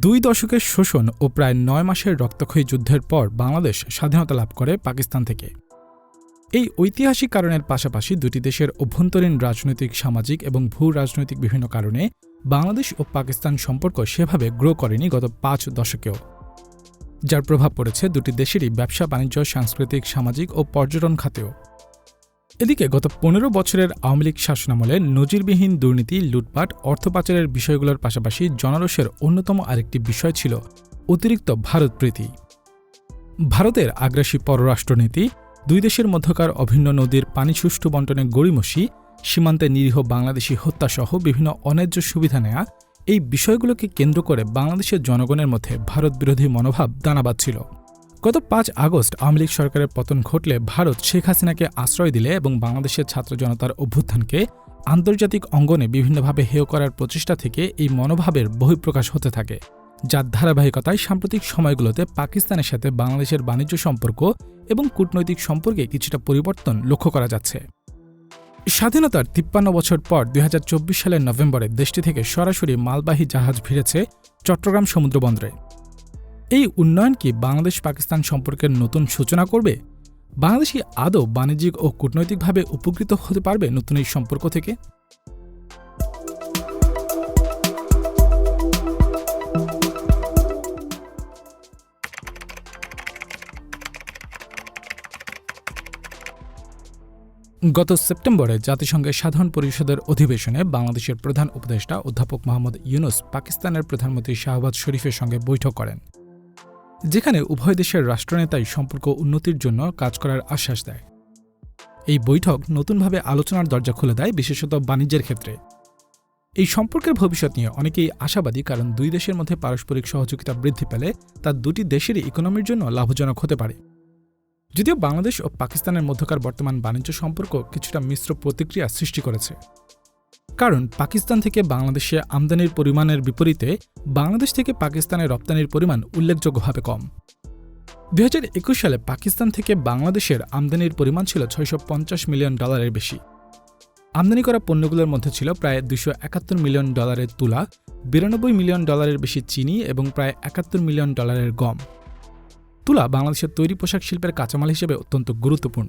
দুই দশকের শোষণ ও প্রায় নয় মাসের রক্তক্ষয়ী যুদ্ধের পর বাংলাদেশ স্বাধীনতা লাভ করে পাকিস্তান থেকে। এই ঐতিহাসিক কারণের পাশাপাশি দুটি দেশের অভ্যন্তরীণ রাজনৈতিক, সামাজিক এবং ভূ রাজনৈতিক বিভিন্ন কারণে বাংলাদেশ ও পাকিস্তান সম্পর্ক সেভাবে গ্রো করেনি গত পাঁচ দশকেও। যার প্রভাব পড়েছে দুটি দেশেরই ব্যবসা, বাণিজ্য, সাংস্কৃতিক, সামাজিক ও পর্যটন খাতেও। এদিকে গত পনেরো বছরের আওয়ামী লীগ শাসনামলে নজিরবিহীন দুর্নীতি, লুটপাট, অর্থ পাচারের বিষয়গুলোর পাশাপাশি জনরসের অন্যতম আরেকটি বিষয় ছিল অতিরিক্ত ভারতপ্রীতি ভারতের আগ্রাসী পররাষ্ট্রনীতি, দুই দেশের মধ্যকার অভিন্ন নদীর পানি সুষ্ঠু বন্টনে গড়িমসি, সীমান্তে নিরীহ বাংলাদেশি হত্যাসহ বিভিন্ন অন্যায্য সুবিধা নেয়া, এই বিষয়গুলোকে কেন্দ্র করে বাংলাদেশের জনগণের মধ্যে ভারত বিরোধী মনোভাব দানা বাঁধছিল গত পাঁচ আগস্ট আওয়ামী লীগ সরকারের পতন ঘটলে ভারত শেখ হাসিনাকে আশ্রয় দিলে এবং বাংলাদেশের ছাত্র জনতার অভ্যুত্থানকে আন্তর্জাতিক অঙ্গনে বিভিন্নভাবে হেয় করার প্রচেষ্টা থেকে এই মনোভাবের বহিঃপ্রকাশ হতে থাকে, যার ধারাবাহিকতায় সাম্প্রতিক সময়গুলোতে পাকিস্তানের সাথে বাংলাদেশের বাণিজ্য সম্পর্ক এবং কূটনৈতিক সম্পর্কে কিছুটা পরিবর্তন লক্ষ্য করা যাচ্ছে। স্বাধীনতার তিপ্পান্ন বছর পর দু হাজার চব্বিশ সালের নভেম্বরে দেশটি থেকে সরাসরি মালবাহী জাহাজ ভিড়েছে চট্টগ্রাম সমুদ্রবন্দরে এই উন্নয়ন কি বাংলাদেশ পাকিস্তান সম্পর্কের নতুন সূচনা করবে? বাংলাদেশি আদৌ বাণিজ্যিক ও কূটনৈতিকভাবে উপকৃত হতে পারবে নতুন এই সম্পর্ক থেকে? গত সেপ্টেম্বরে জাতিসংঘের সাধারণ পরিষদের অধিবেশনে বাংলাদেশের প্রধান উপদেষ্টা অধ্যাপক মোহাম্মদ ইউনুস পাকিস্তানের প্রধানমন্ত্রী শাহবাজ শরীফের সঙ্গে বৈঠক করেন। যেখানে উভয় দেশের রাষ্ট্রনেতাই সম্পর্ক উন্নতির জন্য কাজ করার আশ্বাস দেয়। এই বৈঠক নতুনভাবে আলোচনার দরজা খুলে দেয় বিশেষত বাণিজ্যের ক্ষেত্রে। এই সম্পর্কের ভবিষ্যৎ নিয়ে অনেকেই আশাবাদী কারণ দুই দেশের মধ্যে পারস্পরিক সহযোগিতা বৃদ্ধি পেলে তা দুটি দেশেরই ইকোনমির জন্য লাভজনক হতে পারে। যদিও বাংলাদেশ ও পাকিস্তানের মধ্যকার বর্তমান বাণিজ্য সম্পর্ক কিছুটা মিশ্র প্রতিক্রিয়া সৃষ্টি করেছে। কারণ পাকিস্তান থেকে বাংলাদেশে আমদানির পরিমাণের বিপরীতে বাংলাদেশ থেকে পাকিস্তানে রপ্তানির পরিমাণ উল্লেখযোগ্যভাবে কম। দু হাজার একুশ সালে পাকিস্তান থেকে বাংলাদেশের আমদানির পরিমাণ ছিল ছয়শো পঞ্চাশ মিলিয়ন ডলারের বেশি। আমদানি করা পণ্যগুলোর মধ্যে ছিল প্রায় দুশো একাত্তর মিলিয়ন ডলারের তুলা, বিরানব্বই মিলিয়ন ডলারের বেশি চিনি এবং প্রায় একাত্তর মিলিয়ন ডলারের গম। তুলা বাংলাদেশের তৈরি পোশাক শিল্পের কাঁচামাল হিসেবে অত্যন্ত গুরুত্বপূর্ণ।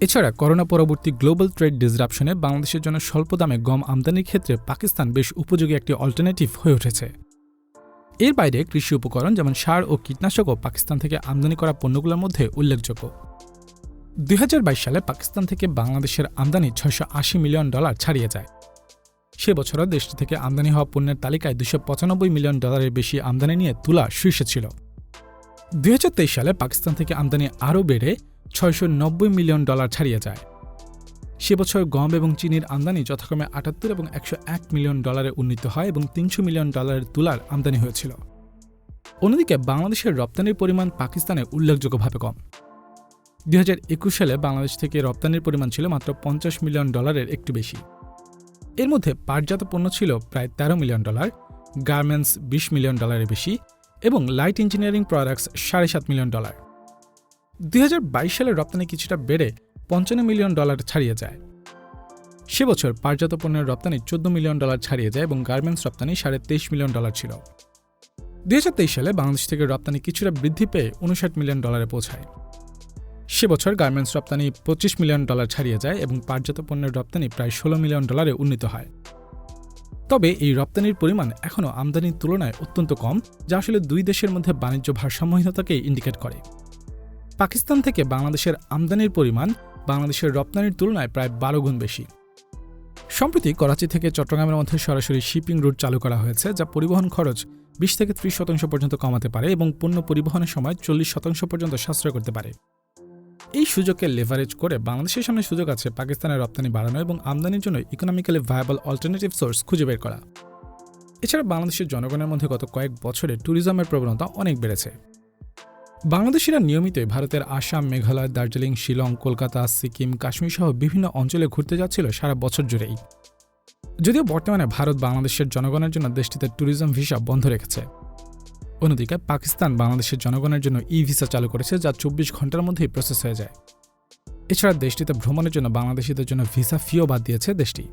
এছাড়া করোনা পরবর্তী গ্লোবাল ট্রেড ডিসরাপশনে বাংলাদেশের জন্য স্বল্প দামে গম আমদানির ক্ষেত্রে পাকিস্তান বেশ উপযোগী একটি অল্টারনেটিভ হয়ে উঠেছে। এর বাইরে কৃষি উপকরণ যেমন সার ও কীটনাশকও পাকিস্তান থেকে আমদানি করা পণ্যগুলোর মধ্যে উল্লেখযোগ্য। দুই হাজার বাইশ সালে পাকিস্তান থেকে বাংলাদেশের আমদানি ছয়শো আশি মিলিয়ন ডলার ছাড়িয়ে যায়। সে বছরও দেশটি থেকে আমদানি হওয়া পণ্যের তালিকায় দুশো মিলিয়ন ডলারের বেশি আমদানি নিয়ে তুলা শীর্ষে ছিল। দুই হাজার তেইশ সালে পাকিস্তান থেকে আমদানি আরও বেড়ে ছয়শো নব্বই মিলিয়ন ডলার ছাড়িয়ে যায়। সে বছর গম এবং চিনির আমদানি যথাক্রমে আটাত্তর এবং একশো এক মিলিয়ন ডলারে উন্নীত হয় এবং তিনশো মিলিয়ন ডলারের তুলার আমদানি হয়েছিল। অন্যদিকে বাংলাদেশের রপ্তানির পরিমাণ পাকিস্তানে উল্লেখযোগ্যভাবে কম। একুশ সালে বাংলাদেশ থেকে রপ্তানির পরিমাণ ছিল মাত্র পঞ্চাশ মিলিয়ন ডলারের একটু বেশি। এর মধ্যে পাটজাত পণ্য ছিল প্রায় তেরো মিলিয়ন ডলার, গার্মেন্টস বিশ মিলিয়ন ডলারের বেশি এবং লাইট ইঞ্জিনিয়ারিং প্রোডাক্টস সাড়ে সাত মিলিয়ন ডলার। দুই সালের রপ্তানি কিছুটা বেড়ে পঞ্চান্ন মিলিয়ন ডলার ছাড়িয়ে যায়। সে বছর পাটজাত পণ্যের রপ্তানি চোদ্দ মিলিয়ন ডলার ছাড়িয়ে যায় এবং গার্মেন্টস রপ্তানি সাড়ে তেইশ মিলিয়ন ডলার ছিল। দুই হাজার তেইশ সালে বাংলাদেশ থেকে রপ্তানি কিছুটা বৃদ্ধি পেয়ে উনষাট মিলিয়ন ডলারে পৌঁছায়। সে বছর গার্মেন্টস রপ্তানি পঁচিশ মিলিয়ন ডলার ছাড়িয়ে যায় এবং পাটজাত পণ্যের রপ্তানি প্রায় ষোলো মিলিয়ন ডলারে উন্নীত হয়। তবে এই রপ্তানির পরিমাণ এখনও আমদানির তুলনায় অত্যন্ত কম, যা আসলে দুই দেশের মধ্যে বাণিজ্য ভারসাম্যহীনতাকে ইন্ডিকেট করে। পাকিস্তান থেকে বাংলাদেশের আমদানির পরিমাণ বাংলাদেশের রপ্তানির তুলনায় প্রায় বারো গুণ বেশি। সম্প্রতি করাচি থেকে চট্টগ্রামের মধ্যে সরাসরি শিপিং রুট চালু করা হয়েছে, যা পরিবহন খরচ বিশ থেকে ত্রিশ শতাংশ পর্যন্ত কমাতে পারে এবং পণ্য পরিবহনের সময় চল্লিশ শতাংশ পর্যন্ত সাশ্রয় করতে পারে। এই সুযোগকে লেভারেজ করে বাংলাদেশের সামনে সুযোগ আছে পাকিস্তানের রপ্তানি বাড়ানো এবং আমদানির জন্য ইকোনমিক্যালি ভায়াবল অল্টারনেটিভ সোর্স খুঁজে বের করা। এছাড়া বাংলাদেশের জনগণের মধ্যে গত কয়েক বছরে ট্যুরিজমের প্রবণতা অনেক বেড়েছে। বাংলাদেশিরা নিয়মিত ভারতের আসাম, মেঘালয়, দার্জিলিং, শিলং, কলকাতা, সিকিম, কাশ্মীর সহ বিভিন্ন অঞ্চলে ঘুরতে যাচ্ছিল সারা বছর জুড়েই। যদিও বর্তমানে ভারত বাংলাদেশের জনগণের জন্য দেশটিতে ট্যুরিজম ভিসা বন্ধ রেখেছে। অন্যদিকে পাকিস্তান বাংলাদেশের জনগণের জন্য ই ভিসা চালু করেছে, যা চব্বিশ ঘণ্টার মধ্যেই প্রসেস হয়ে যায়। এছাড়া দেশটিতে ভ্রমণের জন্য বাংলাদেশিদের জন্য ভিসা ফিও বাদ দিয়েছে দেশটি।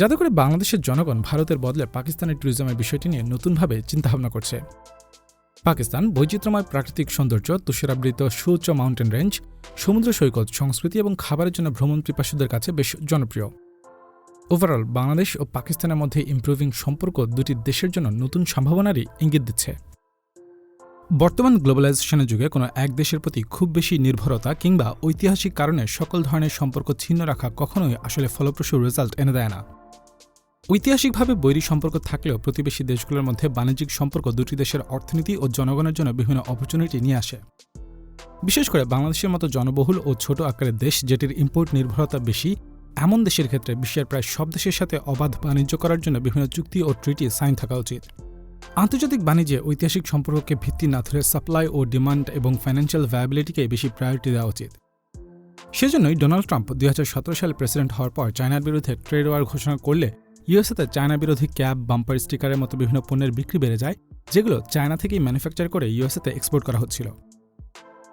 যাতে করে বাংলাদেশের জনগণ ভারতের বদলে পাকিস্তানের ট্যুরিজমের বিষয়টি নিয়ে নতুনভাবে চিন্তাভাবনা করছে। পাকিস্তান, বৈচিত্র্যময় প্রাকৃতিক সৌন্দর্য, তুষারাবৃত সুউচ্চ মাউন্টেন রেঞ্জ, সমুদ্র সৈকত, সংস্কৃতি এবং খাবারের জন্য ভ্রমণ পিপাসুদের কাছে বেশ জনপ্রিয়। ওভারঅল বাংলাদেশ ও পাকিস্তানের মধ্যে ইমপ্রুভিং সম্পর্ক দুটি দেশের জন্য নতুন সম্ভাবনারই ইঙ্গিত দিচ্ছে। বর্তমান গ্লোবালাইজেশনের যুগে কোনো এক দেশের প্রতি খুব বেশি নির্ভরতা কিংবা ঐতিহাসিক কারণে সকল ধরনের সম্পর্ক ছিন্ন রাখা কখনোই আসলে ফলপ্রসূ রেজাল্ট এনে দেয় না। ঐতিহাসিকভাবে বৈরী সম্পর্ক থাকলেও প্রতিবেশী দেশগুলোর মধ্যে বাণিজ্যিক সম্পর্ক দুটি দেশের অর্থনীতি ও জনগণের জন্য বিভিন্ন অপরচুনিটি নিয়ে আসে। বিশেষ করে বাংলাদেশের মতো জনবহুল ও ছোট আকারের দেশ যেটির ইম্পোর্ট নির্ভরতা বেশি, এমন দেশের ক্ষেত্রে বিশ্বের প্রায় সব দেশের সাথে অবাধ বাণিজ্য করার জন্য বিভিন্ন চুক্তি ও ট্রিটি সাইন থাকা উচিত। আন্তর্জাতিক বাণিজ্যে ঐতিহাসিক সম্পর্ককে ভিত্তি না ধরে সাপ্লাই ও ডিমান্ড এবং ফাইন্যান্সিয়াল ভ্যাবিলিটিকে বেশি প্রায়োরিটি দেওয়া উচিত। সেজন্যই ডোনাল্ড ট্রাম্প দুই হাজার সতেরো সালে প্রেসিডেন্ট হওয়ার পর চায়নার বিরুদ্ধে ট্রেড ওয়ার ঘোষণা করলে ইউএসএতে চায়না বিরোধী ক্যাব, বাম্পার স্টিকারের মতো বিভিন্ন পণ্যের বিক্রি বেড়ে যায়, যেগুলো চায়না থেকেই ম্যানুফ্যাকচার করে ইউএসএতে এক্সপোর্ট করা হচ্ছিল।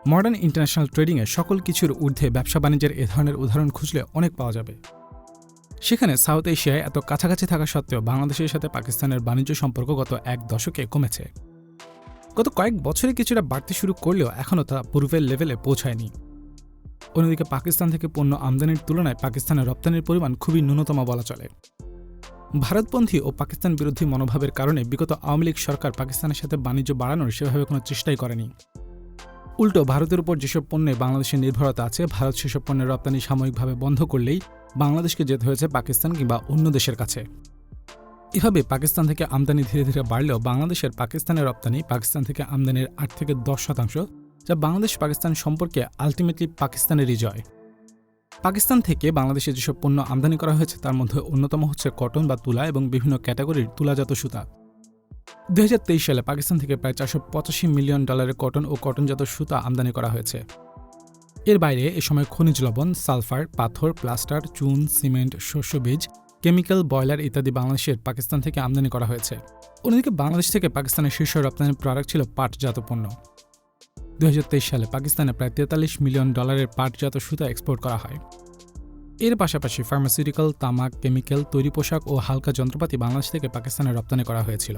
মডার্ন ইন্টারন্যাশনাল ট্রেডিংয়ে সকল কিছুর ঊর্ধ্বে ব্যবসা বাণিজ্যের এ ধরনের উদাহরণ খুঁজলে অনেক পাওয়া যাবে। সেখানে সাউথ এশিয়ায় এত কাছাকাছি থাকা সত্ত্বেও বাংলাদেশের সাথে পাকিস্তানের বাণিজ্য সম্পর্ক গত এক দশকে কমেছে। গত কয়েক বছরে কিছুটা বাড়তে শুরু করলেও এখনও তা পূর্বের লেভেলে পৌঁছায়নি। অন্যদিকে পাকিস্তান থেকে পণ্য আমদানির তুলনায় পাকিস্তানের রপ্তানির পরিমাণ খুবই ন্যূনতম বলা চলে। ভারতপন্থী ও পাকিস্তান বিরোধী মনোভাবের কারণে বিগত আওয়ামী লীগ সরকার পাকিস্তানের সাথে বাণিজ্য বাড়ানোর সেভাবে কোনো চেষ্টাই করেনি। উল্টো ভারতের উপর যেসব পণ্যে বাংলাদেশের নির্ভরতা আছে, ভারত সেসব পণ্যের রপ্তানি সাময়িকভাবে বন্ধ করলেই বাংলাদেশকে যেতে হয়েছে পাকিস্তান কিংবা অন্য দেশের কাছে। এভাবে পাকিস্তান থেকে আমদানি ধীরে ধীরে বাড়লেও বাংলাদেশের পাকিস্তানের রপ্তানি পাকিস্তান থেকে আমদানির আট থেকে দশ শতাংশ, যা বাংলাদেশ পাকিস্তান সম্পর্কে আলটিমেটলি পাকিস্তানেরই জয়। পাকিস্তান থেকে বাংলাদেশে যেসব পণ্য আমদানি করা হয়েছে, তার মধ্যে অন্যতম হচ্ছে কটন বা তুলা এবং বিভিন্ন ক্যাটাগরির তুলাজাত সুতা। দুই সালে পাকিস্তান থেকে প্রায় চারশো পঁচাশি মিলিয়ন ডলারের কটন ও কটনজাত সুতা আমদানি করা হয়েছে। এর বাইরে এ সময় খনিজ লবণ, সালফার, পাথর, প্লাস্টার, চুন, সিমেন্ট শস্য বীজ কেমিক্যাল বয়লার ইত্যাদি বাংলাদেশের পাকিস্তান থেকে আমদানি করা হয়েছে। অন্যদিকে বাংলাদেশ থেকে পাকিস্তানের শীর্ষ রপ্তানি প্রোডাক্ট ছিল পাটজাত পণ্য। দু হাজার তেইশ সালে পাকিস্তানে প্রায় তেতাল্লিশ মিলিয়ন ডলারের পাটজাত সুতা এক্সপোর্ট করা হয়। এর পাশাপাশি ফার্মাসিউটিক্যাল তামাক কেমিক্যাল তৈরি পোশাক ও হালকা যন্ত্রপাতি বাংলাদেশ থেকে পাকিস্তানে রপ্তানি করা হয়েছিল।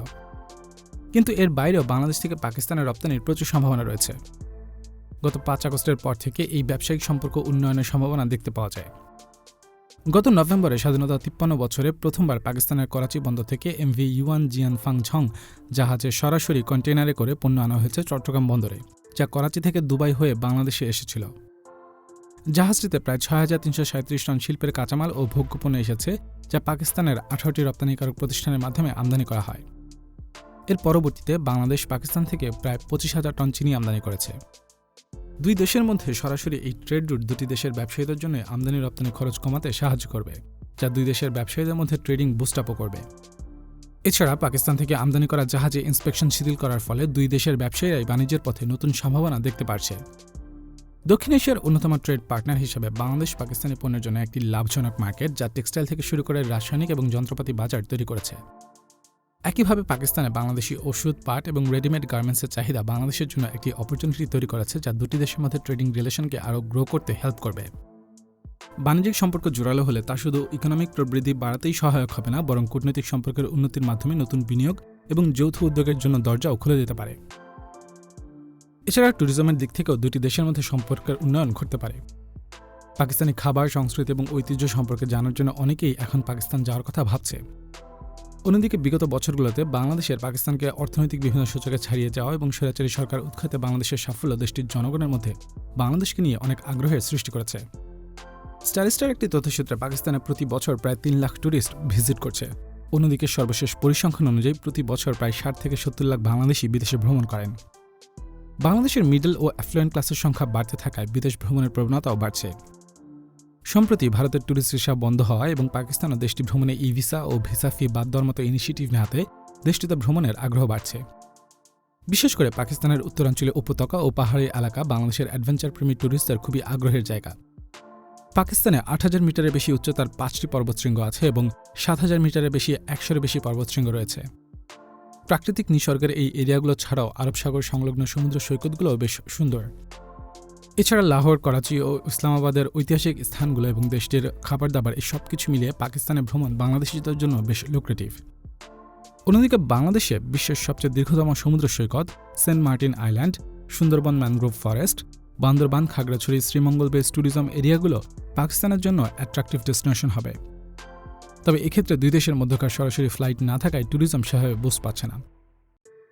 কিন্তু এর বাইরেও বাংলাদেশ থেকে পাকিস্তানে রপ্তানির প্রচুর সম্ভাবনা রয়েছে। গত পাঁচ আগস্টের পর থেকে এই ব্যবসায়িক সম্পর্ক উন্নয়নের সম্ভাবনা দেখতে পাওয়া যায়। গত নভেম্বরে স্বাধীনতা তিপ্পান্ন বছরে প্রথমবার পাকিস্তানের করাচি বন্দর থেকে এমভি ইউয়ান জিয়ান ফাং ঝং জাহাজে সরাসরি কন্টেনারে করে পণ্য আনা হয়েছে চট্টগ্রাম বন্দরে, যা করাচি থেকে দুবাই হয়ে বাংলাদেশে এসেছিল। জাহাজটিতে প্রায় ছয় হাজার তিনশো সাঁত্রিশ টন শিল্পের কাঁচামাল ও ভোগ্যপণ্য এসেছে, যা পাকিস্তানের আঠারোটি রপ্তানিকারক প্রতিষ্ঠানের মাধ্যমে আমদানি করা হয়। এর পরবর্তীতে বাংলাদেশ পাকিস্তান থেকে প্রায় পঁচিশ হাজার টন চিনি আমদানি করেছে। দুই দেশের মধ্যে সরাসরি এই ট্রেড রুট দুটি দেশের ব্যবসায়ীদের জন্য আমদানি রপ্তানি খরচ কমাতে সাহায্য করবে, যা দুই দেশের ব্যবসায়ীদের মধ্যে ট্রেডিং বুস্টাপও করবে। এছাড়া পাকিস্তান থেকে আমদানি করা জাহাজে ইন্সপেকশন শিথিল করার ফলে দুই দেশের ব্যবসায়ীরাই বাণিজ্যের পথে নতুন সম্ভাবনা দেখতে পারছে। দক্ষিণ এশিয়ার অন্যতম ট্রেড পার্টনার হিসেবে বাংলাদেশ পাকিস্তানি পণ্যের জন্য একটি লাভজনক মার্কেট যা টেক্সটাইল থেকে শুরু করে রাসায়নিক এবং যন্ত্রপাতি বাজার তৈরি করেছে। একইভাবে পাকিস্তানে বাংলাদেশি ওষুধ, পাট এবং রেডিমেড গার্মেন্টসের চাহিদা বাংলাদেশের জন্য একটি অপরচুনিটি তৈরি করেছে যা দুটি দেশের মধ্যে ট্রেডিং রিলেশনকে আরও গ্রো করতে হেল্প করবে। বাণিজ্যিক সম্পর্ক জোরালো হলে তা শুধু ইকোনমিক প্রবৃদ্ধি বাড়াতেই সহায়ক হবে না, বরং কূটনৈতিক সম্পর্কের উন্নতির মাধ্যমে নতুন বিনিয়োগ এবং যৌথ উদ্যোগের জন্য দরজাও খুলে দিতে পারে। এছাড়া ট্যুরিজমের দিক থেকেও দুটি দেশের মধ্যে সম্পর্কের উন্নয়ন ঘটতে পারে। পাকিস্তানি খাবার, সংস্কৃতি এবং ঐতিহ্য সম্পর্কে জানার জন্য অনেকেই এখন পাকিস্তান যাওয়ার কথা ভাবছে। অন্যদিকে বিগত বছরগুলোতে বাংলাদেশের পাকিস্তানকে অর্থনৈতিক বিভিন্ন সূচকে ছাড়িয়ে যাওয়া এবং স্বৈরাচারী সরকার উৎখাতে বাংলাদেশের সাফল্য দেশটির জনগণের মধ্যে বাংলাদেশকে নিয়ে অনেক আগ্রহের সৃষ্টি করেছে। স্টারিস্টার একটি তথ্যসূত্রে পাকিস্তানে প্রতি বছর প্রায় তিন লাখ ট্যুরিস্ট ভিজিট করছে। অন্যদিকে সর্বশেষ পরিসংখ্যান অনুযায়ী প্রতি বছর প্রায় ষাট থেকে সত্তর লাখ বাংলাদেশি বিদেশে ভ্রমণ করেন। বাংলাদেশের মিডল ও অ্যাফ্লুয়েন্ট ক্লাসের সংখ্যা বাড়তে থাকায় বিদেশ ভ্রমণের প্রবণতাও বাড়ছে। সম্প্রতি ভারতের ট্যুরিস্ট ভিসা বন্ধ হওয়া এবং পাকিস্তান ও দেশটি ভ্রমণে ই ভিসা ও ভিসা ফি বাদ দেওয়ার মতো ইনিশিয়েটিভ নেওয়াতে দেশটিতে ভ্রমণের আগ্রহ বাড়ছে। বিশেষ করে পাকিস্তানের উত্তরাঞ্চলে উপত্যকা ও পাহাড়ি এলাকা বাংলাদেশের অ্যাডভেঞ্চার প্রেমী ট্যুরিস্টদের খুবই আগ্রহের জায়গা। পাকিস্তানে আট হাজার মিটারের বেশি উচ্চতার পাঁচটি পর্বতশৃঙ্গ আছে এবং সাত হাজার মিটারের বেশি একশোর বেশি পর্বতশৃঙ্গ রয়েছে। প্রাকৃতিক নিসর্গের এই এরিয়াগুলো ছাড়াও আরব সাগর সংলগ্ন সমুদ্র সৈকতগুলোও বেশ সুন্দর। এছাড়া লাহোর, করাচি ও ইসলামাবাদের ঐতিহাসিক স্থানগুলো এবং দেশটির খাবার দাবার এই সব কিছু মিলিয়ে পাকিস্তানে ভ্রমণ বাংলাদেশিদের জন্য বেশ লুক্রেটিভ অন্যদিকে বাংলাদেশে বিশ্বের সবচেয়ে দীর্ঘতম সমুদ্র সৈকত, Saint Martin island, Sundarbans mangrove forest, Bandarban, Khagrachari, Sreemangal base tourism এরিয়াগুলো পাকিস্তানের জন্য অ্যাট্রাকটিভ ডেস্টিনেশন হবে। তবে এক্ষেত্রে দুই দেশের মধ্যকার সরাসরি ফ্লাইট না থাকায় ট্যুরিজম সেভাবে বুঝ পাচ্ছে না।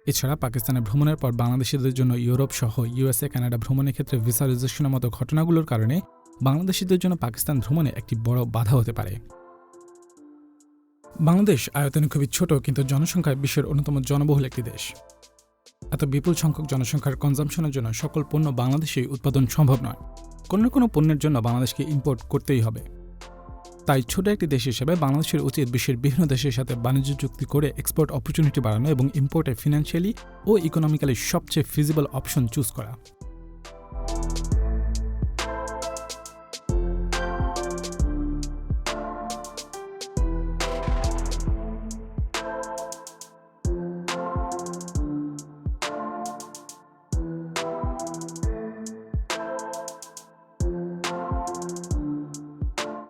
এছাড়া পাকিস্তানে ভ্রমণের পর বাংলাদেশিদের জন্য ইউরোপ সহ ইউএসএ, কানাডা ভ্রমণের ক্ষেত্রে ভিসা রেজিস্ট্রেশনের মতো ঘটনাগুলোর কারণে বাংলাদেশিদের জন্য পাকিস্তান ভ্রমণে একটি বড় বাধা হতে পারে। বাংলাদেশ আয়তনে খুবই ছোট, কিন্তু জনসংখ্যায় বিশ্বের অন্যতম জনবহুল একটি দেশ। এত বিপুল সংখ্যক জনসংখ্যার কনজামশনের জন্য সকল পণ্য বাংলাদেশেই উৎপাদন সম্ভব নয়। কোনো কোনো পণ্যের জন্য বাংলাদেশকে ইম্পোর্ট করতেই হবে। তাই ছোট একটি দেশ হিসেবে বাংলাদেশের উচিত বিশ্বের বিভিন্ন দেশের সাথে বাণিজ্য চুক্তি করে এক্সপোর্ট অপরচুনিটি বাড়ানো এবং ইম্পোর্টে ফিনান্সিয়ালি ও ইকোনমিক্যালি সবচেয়ে ফিজিবল অপশন চুজ করা।